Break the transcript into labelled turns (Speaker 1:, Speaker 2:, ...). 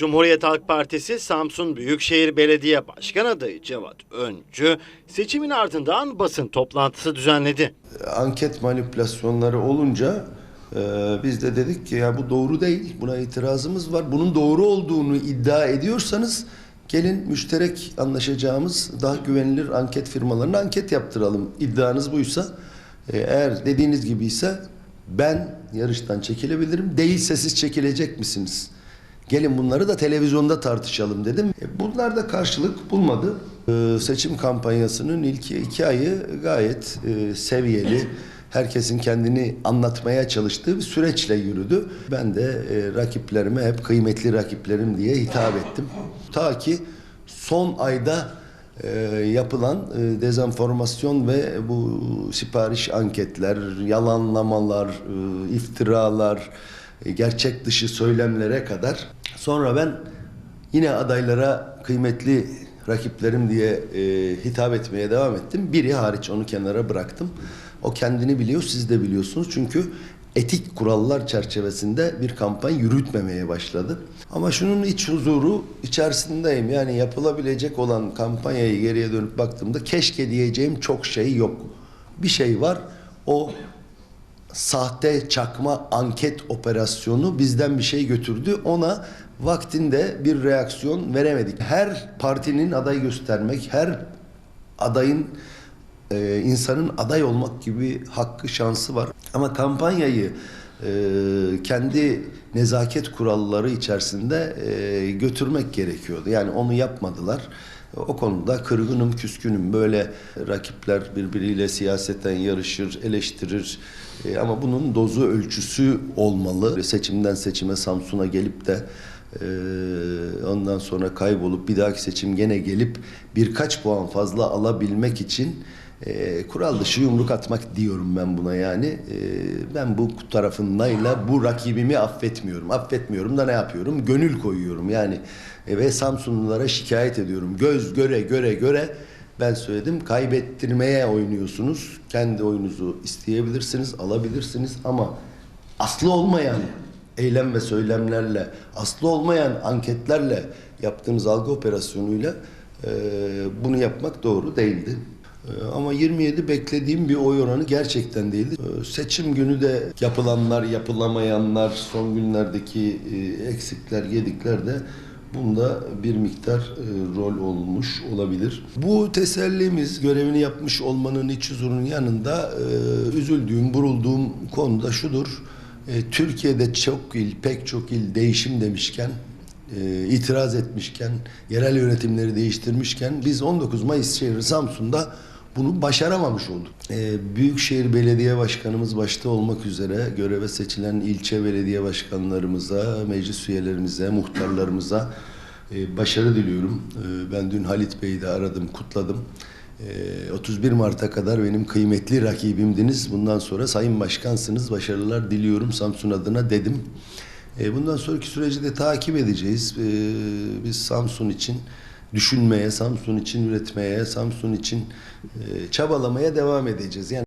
Speaker 1: Cumhuriyet Halk Partisi Samsun Büyükşehir Belediye Başkan adayı Cevat Öncü seçimin ardından basın toplantısı düzenledi.
Speaker 2: anket manipülasyonları olunca e, biz de dedik ki ya bu doğru değil. Buna itirazımız var. Bunun doğru olduğunu iddia ediyorsanız gelin müşterek anlaşacağımız daha güvenilir anket firmalarına anket yaptıralım. İddianız buysa e, eğer dediğiniz gibiyse ben yarıştan çekilebilirim. Değilse siz çekilecek misiniz? Gelin bunları da televizyonda tartışalım dedim. E, Bunlar da karşılık bulmadı. E, Seçim kampanyasının ilk iki ayı gayet e, seviyeli. Herkesin kendini anlatmaya çalıştığı bir süreçle yürüdü. Ben de e, rakiplerime hep kıymetli rakiplerim diye hitap ettim. Ta ki son ayda e, yapılan e, dezenformasyon ve bu sipariş anketler, yalanlamalar, e, iftiralar, e, gerçek dışı söylemlere kadar. Sonra ben yine adaylara kıymetli rakiplerim diye e, hitap etmeye devam ettim. Biri hariç onu kenara bıraktım. O kendini biliyor, siz de biliyorsunuz. Çünkü etik kurallar çerçevesinde bir kampanya yürütmemeye başladı. Ama şunun iç huzuru içerisindeyim. Yani yapılabilecek olan kampanyayı geriye dönüp baktığımda keşke diyeceğim çok şey yok. Bir şey var. O sahte çakma anket operasyonu bizden bir şey götürdü. Ona vaktinde bir reaksiyon veremedik. Her partinin aday göstermek, her adayın e, insanın aday olmak gibi hakkı şansı var. Ama kampanyayı e, kendi nezaket kuralları içerisinde e, götürmek gerekiyordu. Yani onu yapmadılar. O konuda kırgınım, küskünüm. Böyle rakipler birbiriyle siyaseten yarışır, eleştirir. E, ama bunun dozu, ölçüsü olmalı. Seçimden seçime Samsun'a gelip de ondan sonra kaybolup bir dahaki seçim gene gelip birkaç puan fazla alabilmek için e, kural dışı yumruk atmak diyorum ben buna yani. E, ben bu tarafındayla bu rakibimi affetmiyorum. Affetmiyorum da ne yapıyorum? Gönül koyuyorum yani. E, ve Samsunlulara şikayet ediyorum. Göz göre göre göre ben söyledim kaybettirmeye oynuyorsunuz. Kendi oyunuzu isteyebilirsiniz, alabilirsiniz ama aslı olmayan eylem ve söylemlerle, aslı olmayan anketlerle yaptığınız algı operasyonuyla e, bunu yapmak doğru değildi. E, ama 27 beklediğim bir oy oranı gerçekten değildi. E, seçim günü de yapılanlar, yapılamayanlar, son günlerdeki e, eksikler, gedikler de bunda bir miktar e, rol olmuş olabilir. Bu tesellimiz görevini yapmış olmanın iç huzurunun yanında e, üzüldüğüm, burulduğum konuda şudur. Türkiye'de çok il, pek çok il değişim demişken, itiraz etmişken, yerel yönetimleri değiştirmişken biz 19 Mayıs şehri Samsun'da bunu başaramamış olduk. E, Büyükşehir Belediye Başkanımız başta olmak üzere göreve seçilen ilçe belediye başkanlarımıza, meclis üyelerimize, muhtarlarımıza e, başarı diliyorum. E, ben dün Halit Bey'i de aradım, kutladım. Ee, 31 Mart'a kadar benim kıymetli rakibimdiniz. Bundan sonra Sayın Başkansınız. Başarılar diliyorum Samsun adına dedim. Ee, Bundan sonraki süreci de takip edeceğiz. Ee, Biz Samsun için düşünmeye, Samsun için üretmeye, Samsun için e, çabalamaya devam edeceğiz. Yani